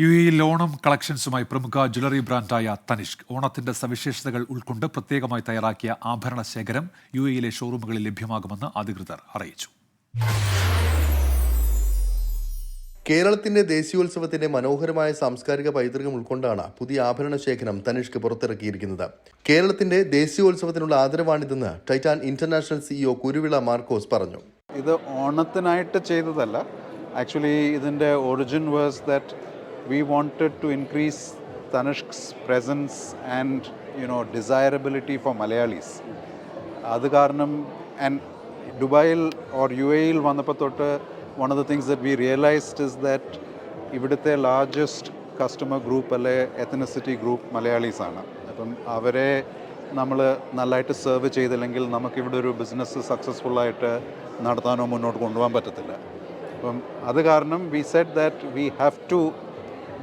U എയിൽ ഓണം കളക്ഷൻസുമായി പ്രമുഖ jewellery ബ്രാൻഡായ Tanishq ഓണത്തിന്റെ സവിശേഷതകൾ ഉൾക്കൊണ്ട് പ്രത്യേകമായി തയ്യാറാക്കിയ ആഭരണ ശേഖരം യു എയിലെ ഷോറൂമുകളിൽ ലഭ്യമാകുമെന്ന് അധികൃതർ അറിയിച്ചു. കേരളത്തിന്റെ ദേശീയോത്സവത്തിന്റെ മനോഹരമായ സാംസ്കാരിക പൈതൃകം ഉൾക്കൊണ്ടാണ് പുതിയ ആഭരണ ശേഖരം തനിഷ്ക് പുറത്തിറക്കിയിരിക്കുന്നത്. കേരളത്തിന്റെ ദേശീയോത്സവത്തിനുള്ള ആദരവാണിതെന്ന് Titan International CEO Kuruvila Markose പറഞ്ഞു. ഇത് ഓണത്തിനായിട്ട് ചെയ്തതല്ല. ആക്ച്വലി ഇതിന്റെ origin was that we wanted to increase Tanishq's presence and you know desirability for Malayalis അത് കാരണം ആൻഡ് ദുബായിൽ ഓർ യു എയിൽ വന്നപ്പോൾ തൊട്ട് one of the things that we realised is that ഇവിടുത്തെ ലാർജസ്റ്റ് കസ്റ്റമർ ഗ്രൂപ്പ് അല്ലെ എത്തനിസിറ്റി ഗ്രൂപ്പ് മലയാളീസാണ് അപ്പം അവരെ നമ്മൾ നല്ലതായിട്ട് സെർവ് ചെയ്തില്ലെങ്കിൽ നമുക്കിവിടെ ഒരു ബിസിനസ് സക്സസ്ഫുള്ളായിട്ട് നടത്താനോ മുന്നോട്ട് കൊണ്ടുപോകാൻ പറ്റത്തില്ല അപ്പം അത് കാരണം we set that we have to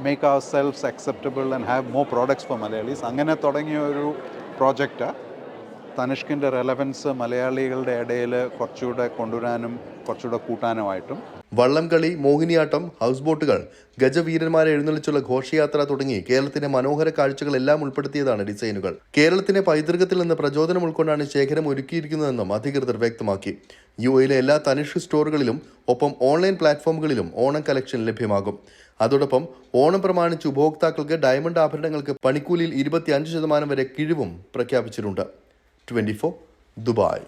make our selfs acceptable and have more products for Malayalis അങ്ങനെ തുടങ്ങിയ ഒരു പ്രോജക്റ്റാണ് തനിഷ്കിന്റെ റെലവൻസ് മലയാളികളുടെ ഇടയിൽ കുറച്ചുകൂടെ കൊണ്ടുവരാനും കുറച്ചുകൂടെ കൂട്ടാനുമായിട്ടും. വള്ളംകളി മോഹിനിയാട്ടം ഹൗസ് ബോട്ടുകൾ ഗജവീരന്മാരെ എഴുന്നള്ളിച്ചുള്ള ഘോഷയാത്ര തുടങ്ങി കേരളത്തിന്റെ മനോഹര കാഴ്ചകളെല്ലാം ഉൾപ്പെടുത്തിയതാണ് ഡിസൈനുകൾ. കേരളത്തിന്റെ പൈതൃകത്തിൽ നിന്ന് പ്രചോദനം ഉൾക്കൊണ്ടാണ് ശേഖരം ഒരുക്കിയിരിക്കുന്നതെന്നും അധികൃതർ വ്യക്തമാക്കി. യു എയിലെ എല്ലാ തനിഷ് സ്റ്റോറുകളിലും ഒപ്പം ഓൺലൈൻ പ്ലാറ്റ്ഫോമുകളിലും ഓണം കളക്ഷൻ ലഭ്യമാകും. അതോടൊപ്പം ഓണം പ്രമാണിച്ച് ഉപഭോക്താക്കൾക്ക് ഡയമണ്ട് ആഭരണങ്ങൾക്ക് പണിക്കൂലിയിൽ ഇരുപത്തിയഞ്ച് ശതമാനം വരെ കിഴിവും പ്രഖ്യാപിച്ചിട്ടുണ്ട്. Twenty Dubai.